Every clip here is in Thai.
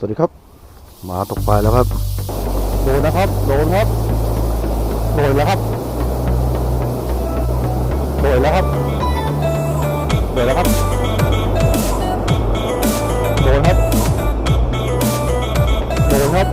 สวัสดีครับหมาตกปลาแล้วครับโดนนะครับโดนครับโดนแล้วครับโดนแล้วครับโดนแล้วครับโดนครับโดนครับ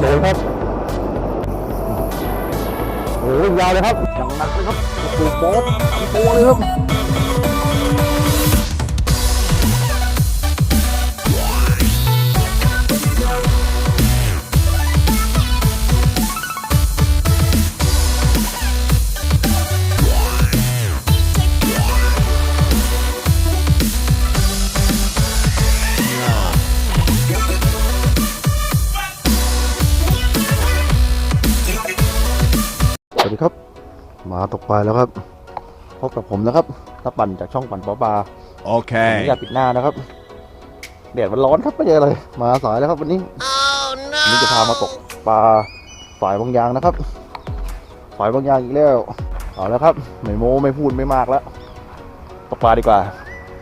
โดนครับโอ้ยยาวเลยครับอย่างหนักเลยครับโอ้โหบอสทั้งตัวเลยครับ มาตกปลาแล้วครับพบกับผมนะครับตะปั่นจากช่องปั่นปลาปลาผม Okay. อยากปิดหน้านะครับแดดมันร้อนครับไม่ใช่อะไรมาสายแล้วครับวันนี้วันนี้จะพามาตกปลาฝายบางยางนะครับฝายบางยางอีกแล้วเอาแล้วครับไม่โม้ไม่พูดไม่มากแล้วตกปลาดีกว่า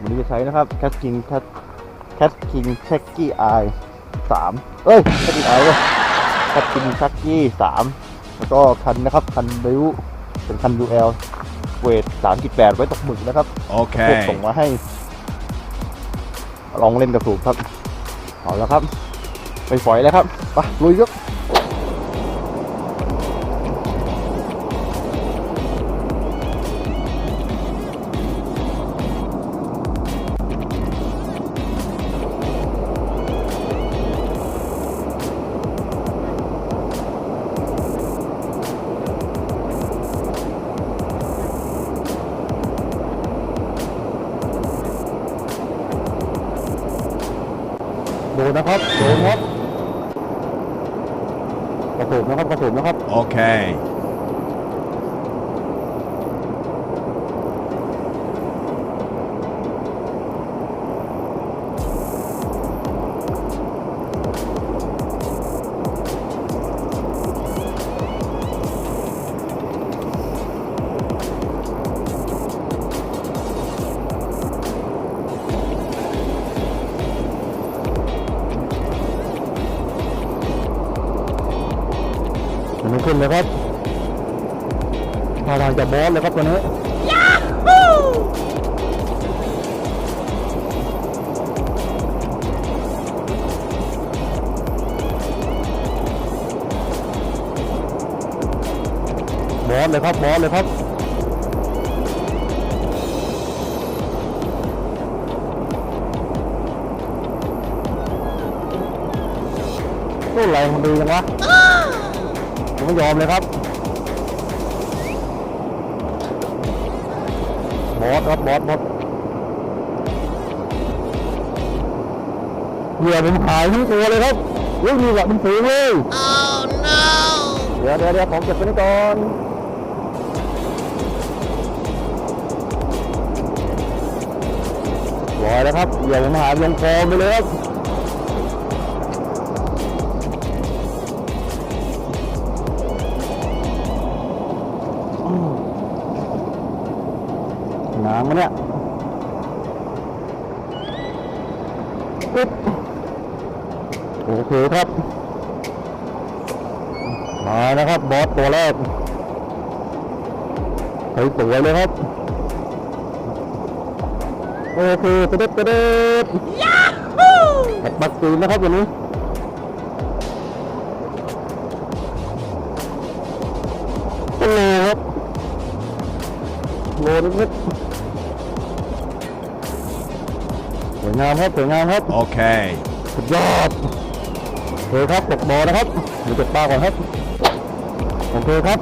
วันนี้จะใช้นะครับแคทคิงแคทแคทคิงเช็กกี้ไอสามเอ้ยแคทคิงไอเว้ยแคทคิงเช็กกี้สามแล้วก็คันนะครับคันบิว เป็นคัน UL เวท3.8 ไว้ตกหมึกนะครับพวก Okay. ส่งมาให้ ลองเล่นกับสูบครับ เอาแล้วครับ ไปฝอยแล้วครับ ไปลุยครับ นะครับโดนครับกระสุนนะครับกระสุนนะครับ โอเค ม่ขึ้นเลยครับท่าทางจะบอสเลยครับตัวนี้บอสเลยครับบอสเลยครับตู้แรมันดีจังวะ ไม่ยอมเลยครับ บอสครับบอสบอสเหยื่อผมหายทั้งตัวเลยครับเฮ้ยมีแบบมันสูงเลยเดี๋ยวเดี๋ยวเดี๋ยวของเก็บไปนี่ก่อนลอยแล้วครับเหยื่อผมหายลงคลองไปเลยครับ น้ำมันเนี่ยปึ๊บโอเคครับ มานะครับบอสตัวแรกใส่ตัวเลยครับ โอเคเตเด็ดเตเด็ดบักบักตีนนะครับวันนี้โอ้ครับโลนิดๆ งามครับสวยงามครับ Okay. สุดยอดโอเคครับตกบอนะครับเดี๋ยวเก็บปลาก่อนครับ โอเคครับ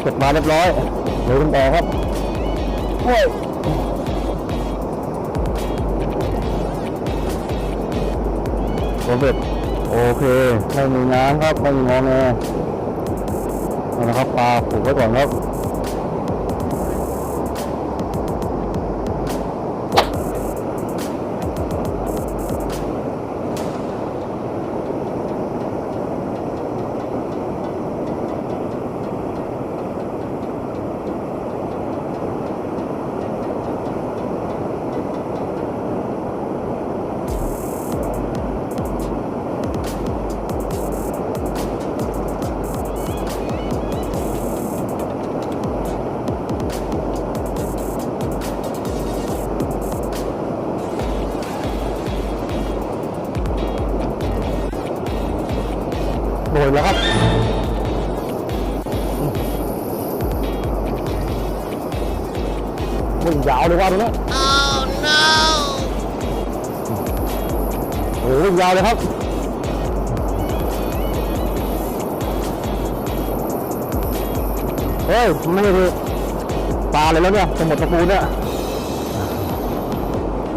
เก็บมาเรียบร้อยเดี๋ยวกันต่อครับโอ้ยโอเคโอเคไม่มีน้ำครับไม่มีงอแงเอาละครับปลาผูกไว้ก่อนครับ วิ่งยาวเลยว่าตรงนี้โอ้โหวิ่งยาวเลยครับเฮ้ยมันไม่ใช่ปลาเลยแล้วเนี่ยสมุดตะปูเนี่ย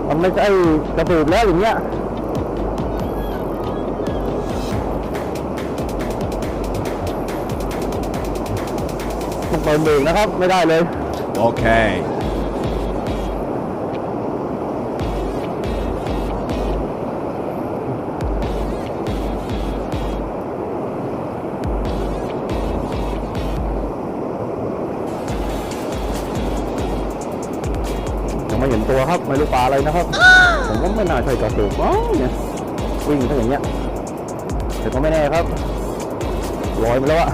มันไม่ใช่กระตูบแล้วอย่างเงี้ยต้องเปิดเบรกนะครับ ไม่ได้เลย Okay. ยังไม่เห็ ตัวครับไม่รู้ปลาอะไรนะครับ ผมว่าไม่น่าใช่กระสือมั้งเนี่ยวิ่งถ้าอย่างเงี้ยแต่ก็ไม่แน่ครับลอยไปแล้วอะ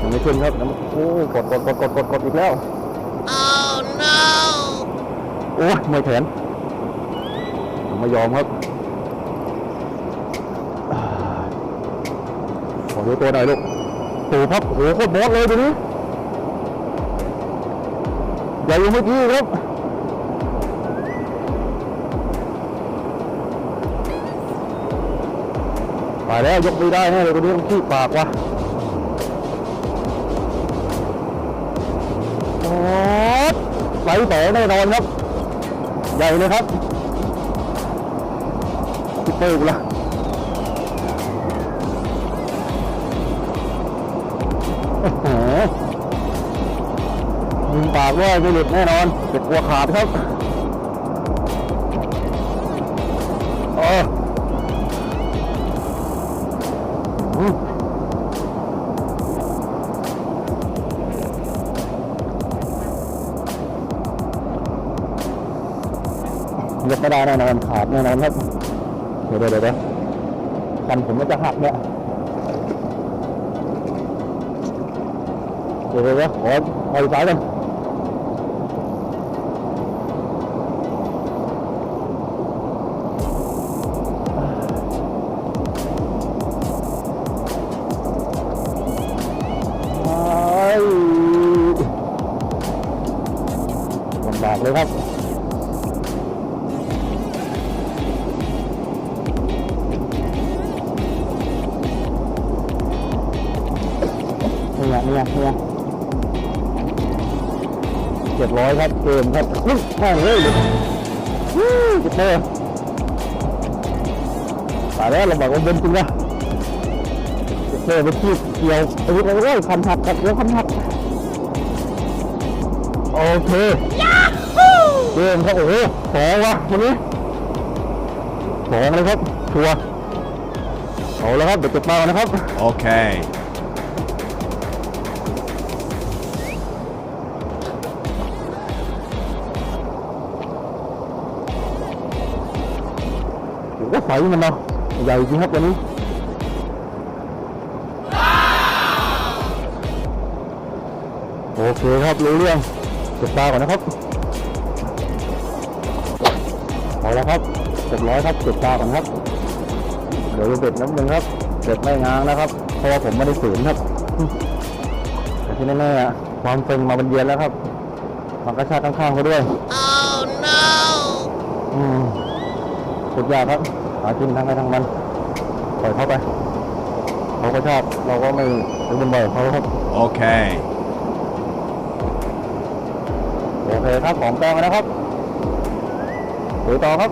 ยังไม่ขึ้นครับน้ำโอ้กดกดกดกดกดกดอีกแล้วโอ้ยไม่แขนผมไม่ยอมครับอ่าขอดูตัวหน่อยลูกตูครับโอ้โหโคตรบอสเลยดูนี้ใหญ่กว่าเมื่อกี้ครับ ไปแล้วยกไม่ได้แน่เลยตัวนี้มันขี้ปากว่ะโอ้ไหลต่อแน่นอนครับ ใหญ่เลยครับคิปเปอร์กูละโอ้โหยิงปากว่าไม่หลุดแน่นอนเจ็บหัวขาดครับ ไม่ได้แน่นอนขาดแน่นอนครับเดี๋ยวเดี๋ยวเดี๋ยวคันผมมันจะหักเนี่ยเดี๋ยวเดี๋ยวขอเอาอีกสายกัน เกมครับอุ๊ยแม่งเลยวู้จุดเตอร์ตายแล้วเราบอกว่าเบนจริงนะจุดเตอร์ไปขี้เกี่ยวโอ้ยโอ้ยคันหักครับเดี๋ยวคันหักโอเคเกมครับโอ้โหสองวะวันนี้สองเลยครับชัวร์เอาแล้วครับเดี๋ยวเก็บมาก่อนนะครับ Okay. โอ้โหไฟมันเนาะใหญ่จริงครับตัวนี้โอเคครับรู้เรื่องเก็บปลาก่อนนะครับเอาละครับเจ็ดร้อยครับเก็บปลาก่อนครับ เดี๋ยวจะเบ็ดน้ำหนึ่งครับเบ็ดไม่ง้างนะครับ เพราะว่าผมไม่ได้ฝืนครับแต่ที่แน่ๆอะความตึงมาบรรเยียนแล้วครับมันกระชากข้างๆเขาด้วยอืมขุดยากครับหากินทางใครทางมันปล่อยเขาไปเขาก็ชอบเราก็ไม่ไปบุญบ่อยกับเขาครับ Okay. โอเคครับของแปลงมาแล้วครับถือต่อครับ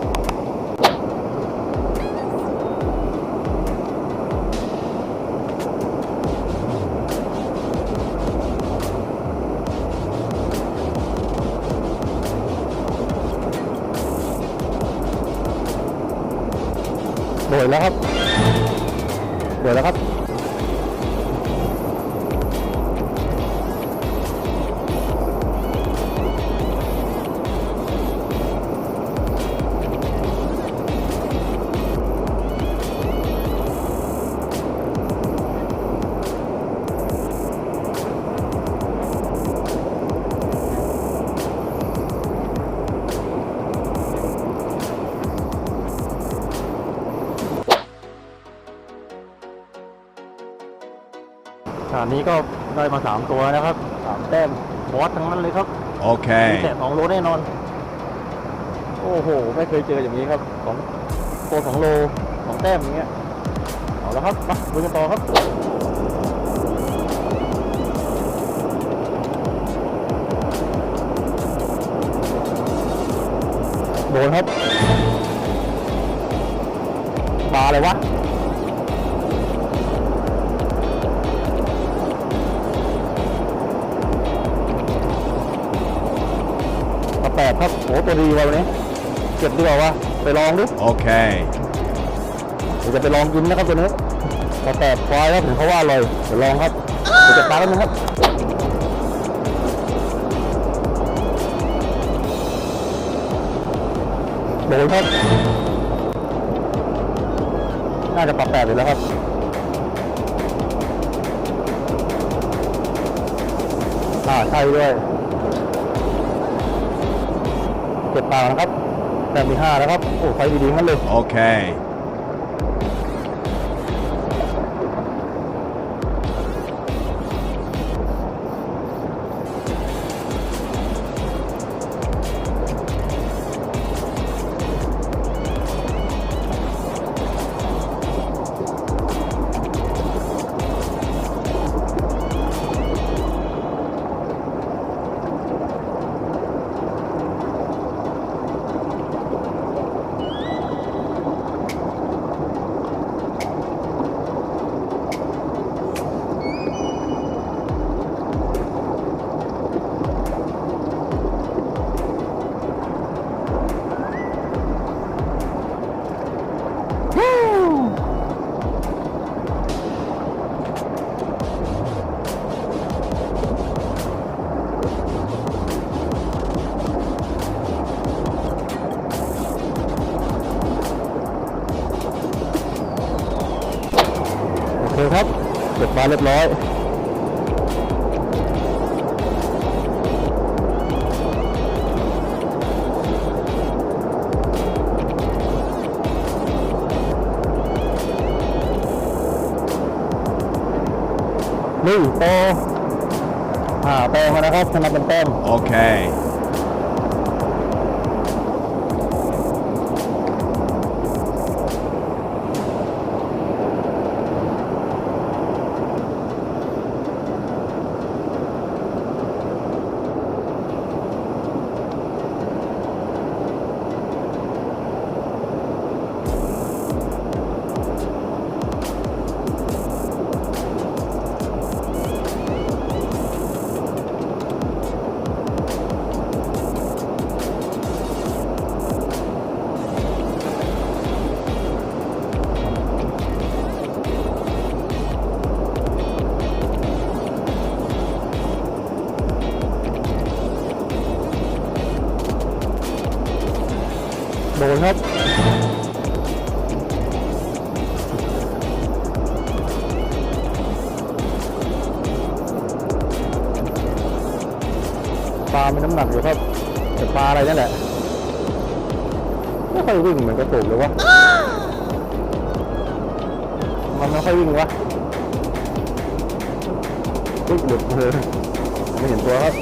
โดยแล้วครับเดยแล้วครับ ขนาดนี้ก็ได้มาสามตัวนะครับสามแต้มบอสทั้งนั้นเลยครับ Okay. แต่สองโลแน่นอน โอ้โห ไม่เคยเจออย่างนี้ครับสองตัวสองโลสองแต้มอย่างเงี้ยเอาแล้วครับมาดูกันต่อครับ โดนครับปลาอะไรวะ แปดครับโอ้ตัวดีว่ะวันนี้เก็บดีกว่าวะไปลองดิ Okay. เดี๋ยวจะไปลองกินนะครับตัวนี้ปลาแปดควายครับเห็นเขาว่าอร่อยเดี๋ยวลองครับเดี๋ยวจะปลาแล้วนะครับโดนครับน่าจะปลาแปดเลยแล้วครับอ่าใช่ด้วย เก็บปลานะครับแต่มีห้าแล้วครับโอ้ไฟดีๆงั้นเลยโอเค เก็บปลาเรียบร้อยนี่โตอ่าแต้มมานะครับชนะเป็นแต้ม Okay. โดำหนักอยู่ครับแต่ปลาอะไรนั่นแหละไม่ค่อยวิ่งเหมือนกระตุกเลยวะมันไม่ค่อยวิ่งวะวิ่งหลุดเลยไม่เห็นตัวครับ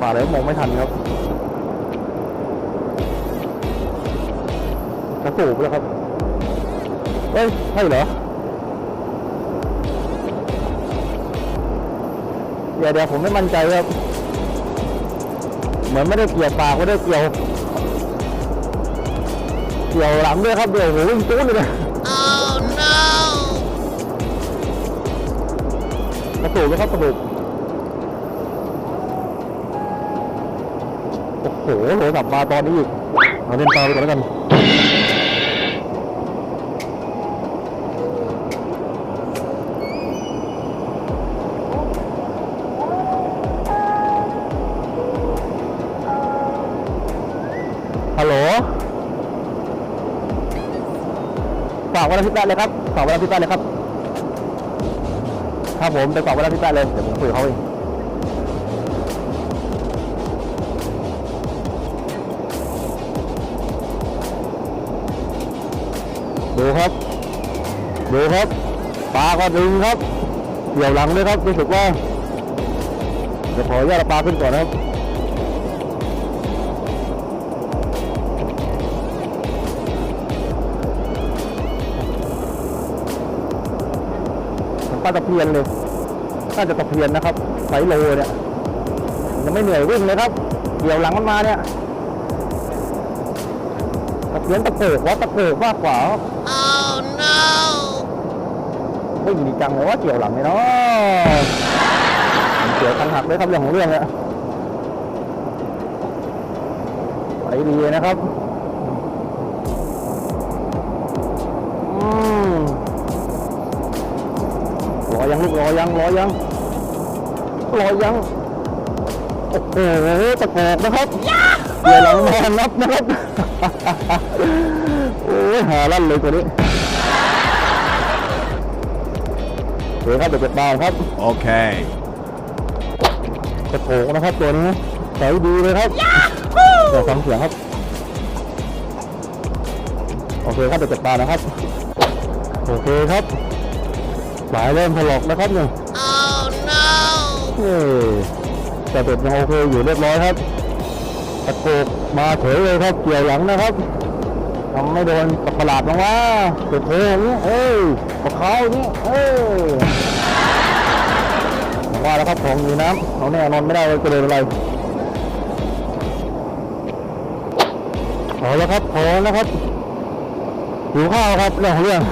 ปลาอะไรมองไม่ทันครับกระสูบแล้วครับเอ้ยใช่เหรอเดี๋ยวเดี๋ยวผมไม่มั่นใจครับ เหมือนไม่ได้เกี่ยวปากไม่ได้เกี่ยว เกี่ยวหลังด้วยครับเดี๋ยวโอ้โหวิ่งตู้ดเลยนะ Oh no! กระสูบไหมครับกระสูบโอ้โหโทรศัพท์มาตอนนี้อีกเอาเล่นต่อไปก่อนแล้วกัน ฝากไว้รับที่แปดเลยครับฝากไว้รับที่แปดเลยครับครับผมไปฝากไว้รับที่แปดเลยเดี๋ยวผมคุยเขาเองดูครับดูครับปลาก็ดึงครับเกี่ยวหลังด้วยครับรู้สึกว่าเดี๋ยวขออนุญาตปลาขึ้นก่อนนะครับ ลาตะเพียนเลยน่าจะตะเพียนนะครับไซส์โลเนี่ยยังไม่เหนื่อยวิ่งเลยครับเกี่ยวหลังมันมาเนี่ยตะเพียนตะเกิกว่าตะเกิกมากกว่าครับไม่ดีจังเลยว่าเกี่ยวหลังเลยเนาะเกี่ยวคันหักเลยครับเรื่องของเรื่องเนี่ยไปดีนะครับ อืม รอยังลูกรอยังรอยังรอยังโอ้โหตะโกกนะครับเกี่ยวหลังมานับนะครับโอ้ยหาลั่นเลยตัวนี้เดี๋ยวครับเดี๋ยวเป็ดดาวครับ Okay. กระโถงนะครับตัวนี้ใสดีเลยครับเดี๋ยวฟังเสียงครับโอเคครับเดี๋ยวเป็ดดาวนะครับโอเคครับ สายเริ่มถลอกนะครับเนี่ยเอ้ยแต่เป็ดยังโอเคอยู่เรียบร้อยครับตะโกกมาเฉยเลยครับเกี่ยวหลังนะครับทำไม่โดนตะประหลาดลงว่าเป็ดเทอย่างนี้เอ้ยปะเขาอย่างนี้เอ้ยผมว่าแล้วครับของอยู่น้ำเอาแน่นอนไม่ได้เลยจะเลยอะไรเอาแล้วครับพอแล้วครับหิวข้าวครับเรื่องของเรื่อง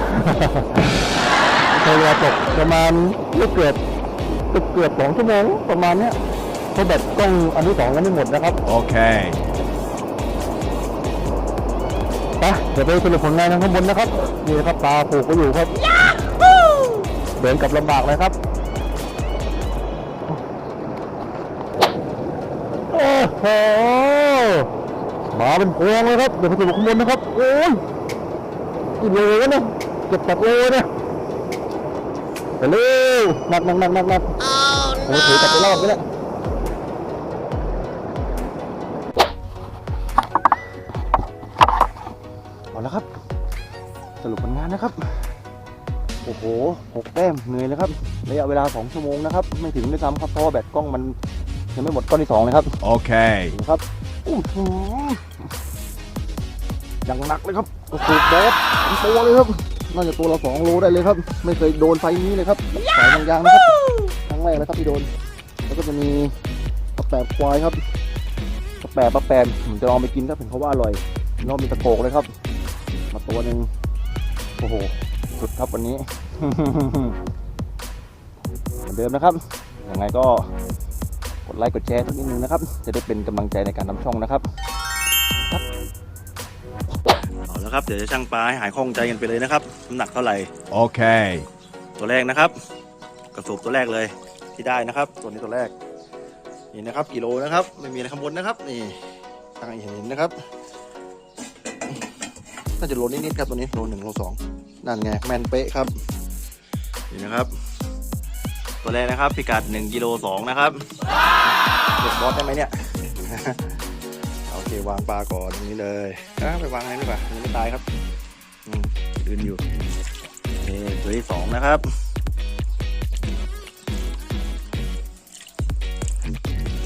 ใช้เวลาตกประมาณไม่เกือบเกือบเกือบสองชั่วโมงประมาณเนี้ยเพราะแบบต้องอันที่สองยังไม่หมดนะครับ Okay. ไปเดี๋ยวไปสรุปผลงานกันข้างบนนะครับ นี่นะครับปลาผูกก็อยู่ครับเดินกลับลำบากเลยครับโอ้โหมาเป็นพวงเลยครับ เดี๋ยวไปดูข้างบนนะครับ โอ้ยกินเลยนะเก็บตัดเลยนะ ไปเร็วหนักหนักหนักหนักหนักโอ้ถือตัดไปรอบไปแล้วเอาแล้วครับ สรุปผลงานนะครับ โอ้โหหกแต้มเหนื่อยเลยครับระยะเวลา2ชั่วโมงนะครับ ไม่ถึงด้วยซ้ำครับ เพราะว่าแบตกล้องมันยังไม่หมดก้อนที่2เลยครับ Okay. นะครับอู้หูอย่างหนักเลยครับโอ้โหแบดเป็นตัวเลยครับ น่าจะตัวละสองโลได้เลยครับ ไม่เคยโดนไฟนี้เลยครับสายบางยางนะครับครั้งแรกเลยครับที่โดน แล้วก็จะมีปลาแปบควายครับปลาแปบปลาแปบผมจะลองไปกินครับเห็นเขาว่าอร่อยนอกมีตะโกกเลยครับ มาตัวหนึ่งโอ้โหสุดครับวันนี้เหมือนเดิมนะครับยังไงก็กดไลค์กดแชร์สักนิดนึงนะครับ จะได้เป็นกำลังใจในการทำช่องนะครับ เอาแล้วครับ เดี๋ยวจะช่างปลาให้หายคล่องใจกันไปเลยนะครับน้ำหนักเท่าไหร่ Okay. ตัวแรกนะครับ กระสูบตัวแรกเลยที่ได้นะครับ ตัวนี้ตัวแรก นี่นะครับ กิโลนะครับ ไม่มีอะไรข้างบนนะครับ นี่ตั้งให้เห็นๆนะครับ น่าจะโลนิดๆครับตัวนี้โลหนึ่งโลสองนั่นไงแมนเป๊ะครับ นี่นะครับ ตัวแรกนะครับ พิกัด1กิโล2นะครับเก็บบอสได้ไหมเนี่ยโอ เควางปลาก่อนตรงนี้เลยอะไปวางอะไรดีกว่ายังไม่ตายครับอืมยืนอยู่นี่ตัวที่สองนะครับ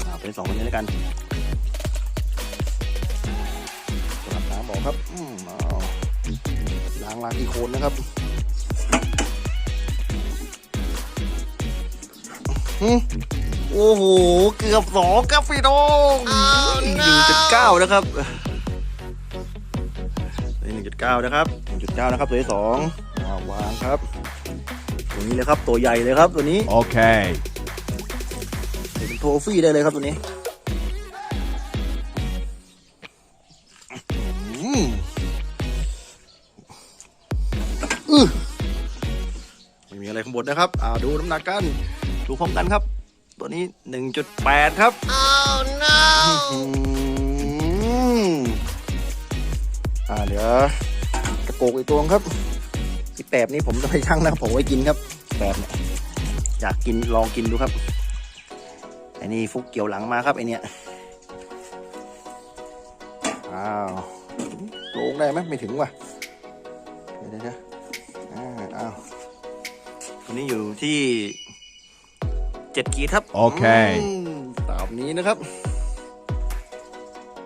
อ่าตัวที่สองคนนี้แล้วกันสลับน้ำบอกครับอืมเอาล้างล้างอีโคนนะครับหึ โอ้โห เกือบสองครับพี่น้องหนึ่งจุดเก้านะครับหนึ่งจุดเก้านะครับหนึ่งจุดเก้านะครับตัวที่สองอ่าวางครับ ตัวนี้เลยครับตัวใหญ่เลยครับตัวนี้ Okay. เป็นโทฟี่ได้เลยครับตัวนี้อืมอื้อไม่มีอะไรข้างบนนะครับ อ่าดูน้ำหนักกัน ดูพร้อมกันครับ ตัวนี้ 1.8 ครับ oh no อ่าเดี๋ยวกระโปกอีกตัวครับที่แปบนี้ผมจะไปชั่งนะครับผมไว้กินครับแปบเนี่ยอยากกินลองกินดูครับไอ้นี่ฟุกเกี่ยวหลังมาครับไอเนี้ยอ้าวลงได้ไหมไม่ถึงว่ะเดี๋ยวเดี๋ยวเดี๋ยวอ่าอ้าวตัวนี้อยู่ที่ เจ็ดขีดครับ โอเคมตามนี้นะครับ